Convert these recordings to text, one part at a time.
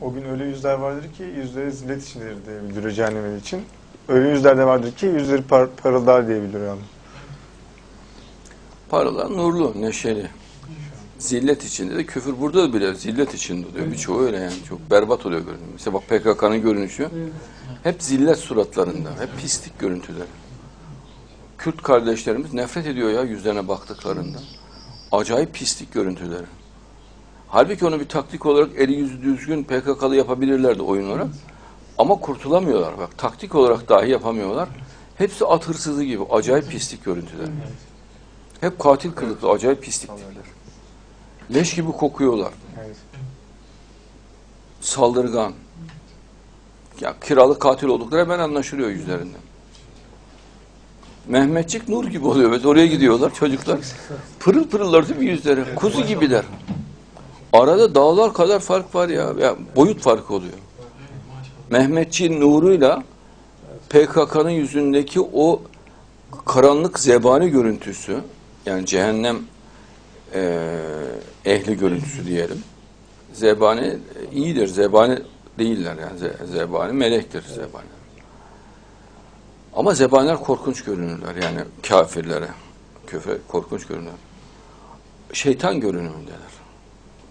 O gün öyle yüzler vardır ki yüzleri zillet içindedir diye bildiriyor cehennem için. Öyle yüzler de vardır ki yüzleri par parıldar diye bildiriyor yani. Paralar nurlu, neşeli. Zillet içinde de küfür burada da bile zillet içinde oluyor. Birçoğu öyle yani. Çok berbat oluyor görünüyor. Mesela bak PKK'nın görünüşü hep zillet suratlarında. Hep pislik görüntüleri. Kürt kardeşlerimiz nefret ediyor ya yüzlerine baktıklarında. Acayip pislik görüntüleri. Halbuki onu bir taktik olarak eli yüzü düzgün PKK'lı yapabilirlerdi oyun. Ama kurtulamıyorlar. Bak taktik olarak dahi yapamıyorlar. Hepsi at hırsızı gibi. Acayip pislik görüntüler. Hep katil kılıklı, acayip pislik. Leş gibi kokuyorlar. Evet. Saldırgan. Ya kiralık katil oldukları hemen anlaşılıyor yüzlerinden. Mehmetçik nur gibi oluyor. Mesela oraya gidiyorlar çocuklar. Pırıl pırıllar değil yüzleri? Kuzu gibiler. Arada dağlar kadar fark var ya. ya boyut farkı oluyor. Mehmetçiğin nuruyla PKK'nın yüzündeki o karanlık zebani görüntüsü yani cehennem eee, ehli görüntüsü diyelim. Zebani e, iyidir. Zebani değiller yani. Ze- Zebani melektir zebani. Ama zebaniler korkunç görünürler yani kafirlere. Küfre korkunç görünürler. Şeytan görünümündeler.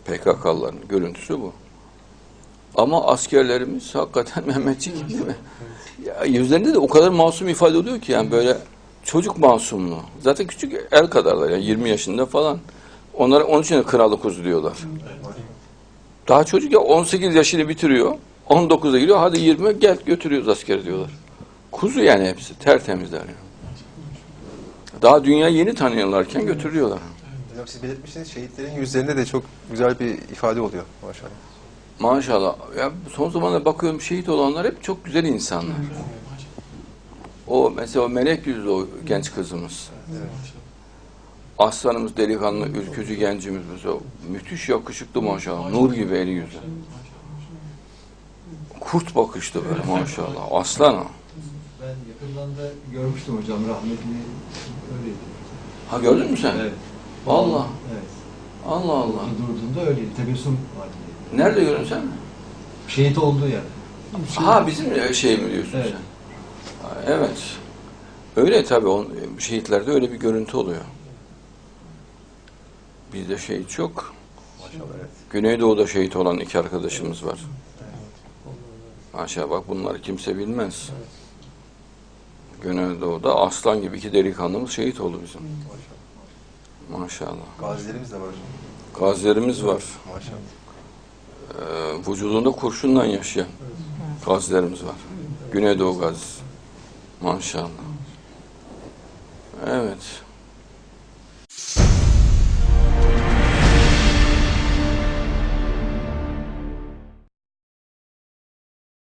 PKK'lıların görüntüsü bu. Ama askerlerimiz hakikaten Mehmetçik değil mi? Ya yüzlerinde de o kadar masum ifade oluyor ki yani böyle çocuk masumluğu. Zaten küçük el kadarlar yani 20 yaşında falan. Onlara onun için de kralı kuzu diyorlar. Daha çocuk ya 18 yaşını bitiriyor. 19'a giriyor. Hadi 20 gel götürüyoruz askeri diyorlar. Kuzu yani hepsi. Tertemizler yani. Daha dünya yeni tanıyorlarken götürüyorlar. Hocam siz belirtmişsiniz şehitlerin yüzlerinde de çok güzel bir ifade oluyor maşallah. Maşallah. Ya son zamanlarda bakıyorum şehit olanlar hep çok güzel insanlar. O mesela o melek yüzlü o genç kızımız. Aslanımız delikanlı, ülkücü gencimiz mesela. Müthiş yakışıklı maşallah. Nur gibi eli yüzü. Kurt bakışlı böyle maşallah. Aslan o. Ben yakından da görmüştüm hocam rahmetli öyleydi. Ha gördün mü sen? Evet. Vallahi. Evet. Allah Allah. Durduğunda öyleydi. Tebessüm vardı. diye. Nerede gördün sen? Şehit olduğu yer. Ha bizim şey mi diyorsun Evet. sen? Evet. Öyle tabii on, şehitlerde öyle bir görüntü oluyor. Bizde şehit çok. Maşallah evet. Güneydoğu'da şehit olan iki arkadaşımız var. Aşağı bak bunları kimse bilmez. Güneydoğu'da aslan gibi iki delikanlımız şehit oldu bizim. Maşallah. Gazilerimiz de var hocam. Gazilerimiz var. Maşallah. Ee, vücudunda kurşunla yaşayan evet. gazilerimiz var. Güneydoğu gazisi. Maşallah. Evet.